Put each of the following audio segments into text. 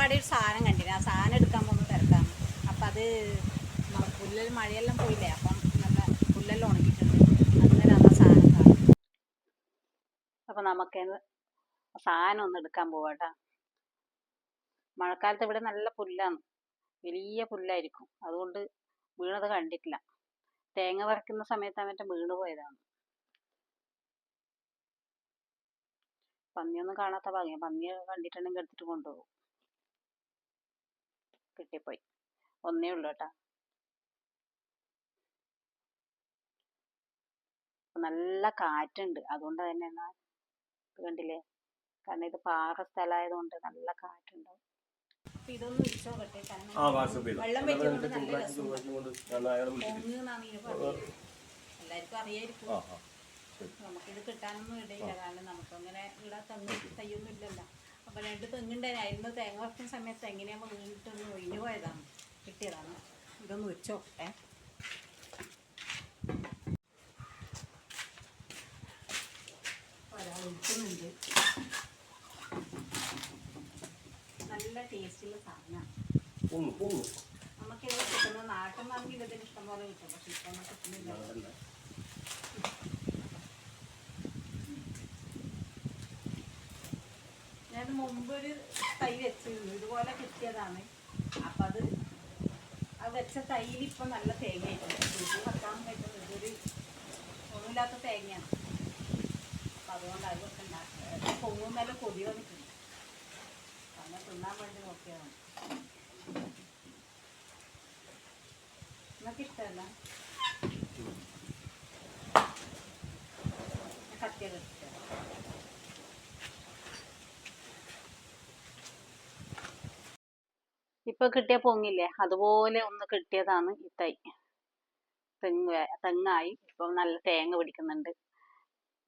പാടെ ഒരു സാധനം കണ്ടിന് ആ സാധനം എടുക്കാൻ പോകുന്ന തിരക്കാണ്. അപ്പം അത് പുല്ലൽ പുല്ല് മഴയെല്ലാം പോയില്ലേ? അപ്പം നല്ല പുല്ലെല്ലാം ഉണങ്ങിയിട്ടുണ്ട്. അന്നേരം ആ സാധനം അപ്പം നമുക്ക് സാധനം ഒന്ന് എടുക്കാൻ പോവാട്ടാ. മഴക്കാലത്ത് ഇവിടെ നല്ല പുല്ലാണ്. വലിയ പുല്ലായിരിക്കും. അതുകൊണ്ട് വീണത് കണ്ടിട്ടില്ല. തേങ്ങ വറക്കുന്ന സമയത്താണ് മറ്റേ വീണ് പോയതാണ്. പന്നിയൊന്നും കാണാത്ത ഭാഗ്യം. പന്നിയെ കണ്ടിട്ടുണ്ടെങ്കിൽ എടുത്തിട്ട് കൊണ്ടുപോകും. കിട്ടിപ്പോയി. ഒന്നേ ഉള്ളൂ കേട്ടാ നല്ല കാറ്റുണ്ട്. അതുകൊണ്ട് തന്നെ എന്നാ കണ്ടില്ലേ? കാരണം ഇത് പാറ സ്ഥലമായതുകൊണ്ട് നല്ല കാറ്റുണ്ടാവും. ഇതൊന്ന് വെച്ചോട്ടെ കാരണം വെള്ളം വെച്ചുകൊണ്ട് നല്ല എല്ലാവർക്കും അറിയായിരിക്കും. നമുക്കിത് കിട്ടാനൊന്നും ഇടയില്ല. കാരണം നമുക്കങ്ങനെ ഇവിടെ തെങ്ങ് തയ്യൊന്നും ഇല്ലല്ലോ. അപ്പൊ രണ്ട് തെങ്ങുണ്ടായിരുന്നു തേങ്ങ വറക്കുന്ന സമയത്ത് എങ്ങനെയാകുമ്പോൾ വീണിട്ടൊന്ന് ഒഴിഞ്ഞു പോയതാണ് കിട്ടിയതാണ്. ഇതൊന്ന് വെച്ചോട്ടെ ഒരാൾ ഒഴിക്കുന്നുണ്ട്. നല്ല ടേസ്റ്റുള്ള സാധനമാണ്. നമുക്കിത് കിട്ടുന്ന നാട്ടിൽ നിന്നാണെങ്കിൽ ഇതിന് ഇഷ്ടം പോലെ കിട്ടും പക്ഷെ ഇപ്പം നമുക്ക് കിട്ടുന്നില്ല ഞാൻ മുമ്പ് ഒരു തൈ വെച്ചിരുന്നു ഇതുപോലെ കിട്ടിയതാണ്. അപ്പം അത് ആ വെച്ച തൈയിൽ ഇപ്പം നല്ല തേങ്ങയായിട്ടുണ്ട് വെക്കാൻ പറ്റുന്നത് ഇതൊരു ഒന്നുമില്ലാത്ത തേങ്ങയാണ്. അപ്പം അതുകൊണ്ട് അത് ഉണ്ടാക്കുക പൊങ്ങും നല്ല കൊതി വന്നിട്ടുണ്ട്. അങ്ങനെ തിന്നാൻ വേണ്ടി നോക്കിയതാണ്. നിങ്ങൾക്ക് ഇഷ്ടമല്ല? കത്തിയത് ഇപ്പൊ കിട്ടിയ പൊങ്ങില്ലേ? അതുപോലെ ഒന്ന് കിട്ടിയതാണ് ഈ തൈ. തെങ്ങ് തെങ്ങായി. ഇപ്പൊ നല്ല തേങ്ങ പിടിക്കുന്നുണ്ട്.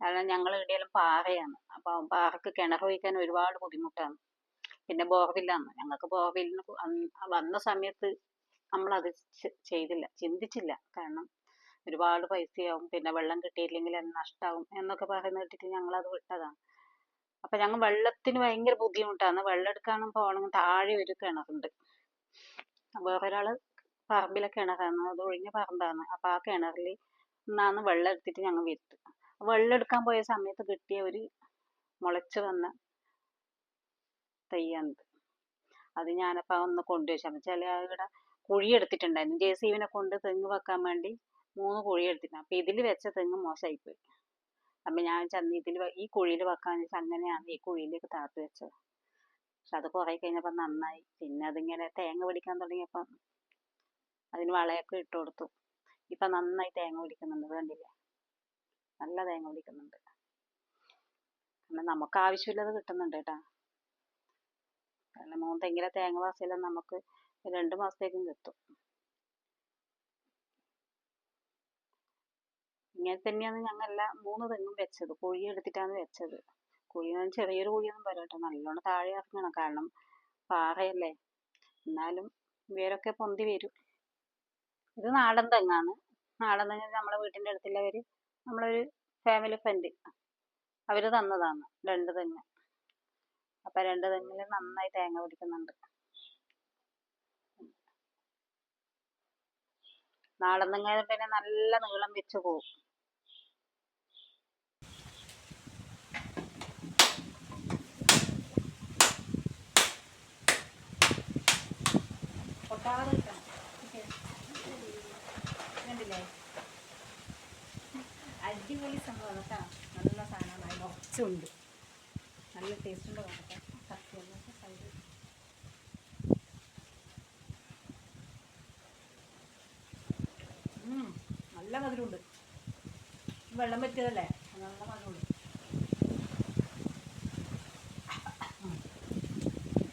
കാരണം ഞങ്ങൾ ഇവിടെയെല്ലാം പാറയാണ്. അപ്പൊ പാറക്ക് കിണർ വയ്ക്കാൻ ഒരുപാട് ബുദ്ധിമുട്ടാണ്. പിന്നെ ബോർവില്ലാണ്. ഞങ്ങൾക്ക് ബോർവില്ലിന് വന്ന സമയത്ത് നമ്മൾ അത് ചെയ്തില്ല. ചിന്തിച്ചില്ല. കാരണം ഒരുപാട് പൈസയാവും. പിന്നെ വെള്ളം കിട്ടിയില്ലെങ്കിൽ അത് നഷ്ടാവും എന്നൊക്കെ പറയുന്ന കേട്ടിട്ട് ഞങ്ങൾ അത് വിട്ടതാണ്. അപ്പൊ ഞങ്ങൾ വെള്ളത്തിന് ഭയങ്കര ബുദ്ധിമുട്ടാണ്. വെള്ളം എടുക്കാനും പോകണമെങ്കിൽ താഴെ ഒരു കിണറുണ്ട്. വേറൊരാൾ പറമ്പിലെ കിണറാണ് അത് ഒഴിഞ്ഞ പറമ്പാണ്. അപ്പൊ ആ കിണറിൽ നിന്നാണ് വെള്ളം എടുത്തിട്ട് ഞങ്ങൾ വിറ്റ് വെള്ളം എടുക്കാൻ പോയ സമയത്ത് കിട്ടിയ ഒരു മുളച്ച് വന്ന തയ്യാണിത് അത് ഞാനപ്പോ ഒന്ന് കൊണ്ടുവച്ചു ചില ഇവിടെ കുഴി എടുത്തിട്ടുണ്ടായിരുന്നു. ജെ സി ബിനെ കൊണ്ട് തെങ്ങ് വെക്കാൻ വേണ്ടി മൂന്ന് കുഴി എടുത്തിട്ടുണ്ട്. അപ്പൊ ഇതിൽ വെച്ച തെങ്ങ് മോശമായിപ്പോയി. അപ്പൊ ഞാൻ ചെന്ന് ഇതിൽ ഈ കുഴിയിൽ വെക്കാൻ വെച്ചാൽ അങ്ങനെയാണ് ഈ കുഴിയിലേക്ക് താത്ത് വെച്ചത്. പക്ഷെ അത് കുറെ കഴിഞ്ഞപ്പോൾ നന്നായി. പിന്നെ അതിങ്ങനെ തേങ്ങ പിടിക്കാൻ തുടങ്ങിയപ്പം അതിന് വളയൊക്കെ ഇട്ട് കൊടുത്തു. ഇപ്പൊ നന്നായി തേങ്ങ പിടിക്കുന്നുണ്ട്. കണ്ടില്ലേ? നല്ല തേങ്ങ പിടിക്കുന്നുണ്ട്. കാരണം നമുക്ക് ആവശ്യമില്ലത് കിട്ടുന്നുണ്ട് കേട്ടാ. കാരണം മൂന്ന് തെങ്ങിലെ തേങ്ങ വാസിയെല്ലാം നമുക്ക് രണ്ട് മാസത്തേക്കും കിട്ടും. ഇങ്ങനെ തന്നെയാണ് ഞങ്ങൾ എല്ലാം മൂന്ന് തെങ്ങും വെച്ചത്. കുഴി എടുത്തിട്ടാണ് വെച്ചത്. കുഴി എന്ന് പറഞ്ഞാൽ ചെറിയൊരു കുഴിയൊന്നും പോരാ കേട്ടോ നല്ലോണം താഴെ ഇറങ്ങണം. കാരണം പാറയല്ലേ. എന്നാലും വേരൊക്കെ പൊന്തി വരും. ഇത് നാടൻ തെങ്ങാണ്. നാടൻ തെങ്ങ് നമ്മളെ വീട്ടിന്റെ അടുത്തുള്ളവർ നമ്മളൊരു ഫാമിലി ഫ്രണ്ട് അവർ തന്നതാണ് രണ്ട് തെങ്ങ്. അപ്പൊ രണ്ട് തെങ്ങിൽ നന്നായി തേങ്ങ പിടിക്കുന്നുണ്ട്. നാടൻ തെങ്ങ് പിന്നെ നല്ല നീളം വെച്ച് പോവും. കണ്ടില്ലേ അടിപൊളി സംഭവം കേട്ടോ. നല്ല സാധനമാണ്. കുറച്ചുണ്ട് നല്ല ടേസ്റ്റ് ഉണ്ട് സൈഡ് നല്ല മധുരമുണ്ട്. വെള്ളം പറ്റിയതല്ലേ? നല്ല മധുരമുണ്ട്.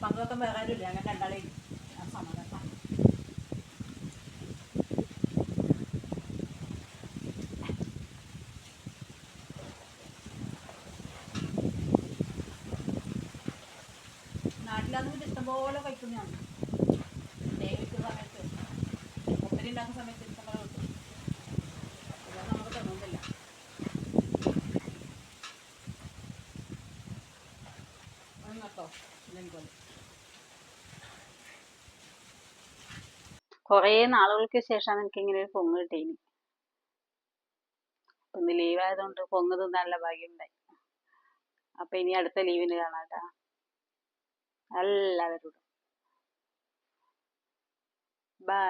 പങ്കൊക്കെ വേറെ ആരുമില്ല. അങ്ങനെ രണ്ടാളേ ആ സമാധാനം തേങ്ങ ഉണ്ടാക്കുന്ന ഇഷ്ടംപോലെ ഇതെനിക്കൊന്ന് കുറേ നാളുകൾക്ക് ശേഷമാണ് എനിക്ക് ഇങ്ങനെ ഒരു പൊങ്ങ് കിട്ടിയത് ഒന്ന് ലീവ് ആയതുകൊണ്ട് പൊങ്ങ് തിന്നാനുള്ള ഭാഗ്യമുണ്ടായി അപ്പൊ ഇനി അടുത്ത ലീവിന് കാണാട്ടാ. എല്ലാവരോടും. ബൈ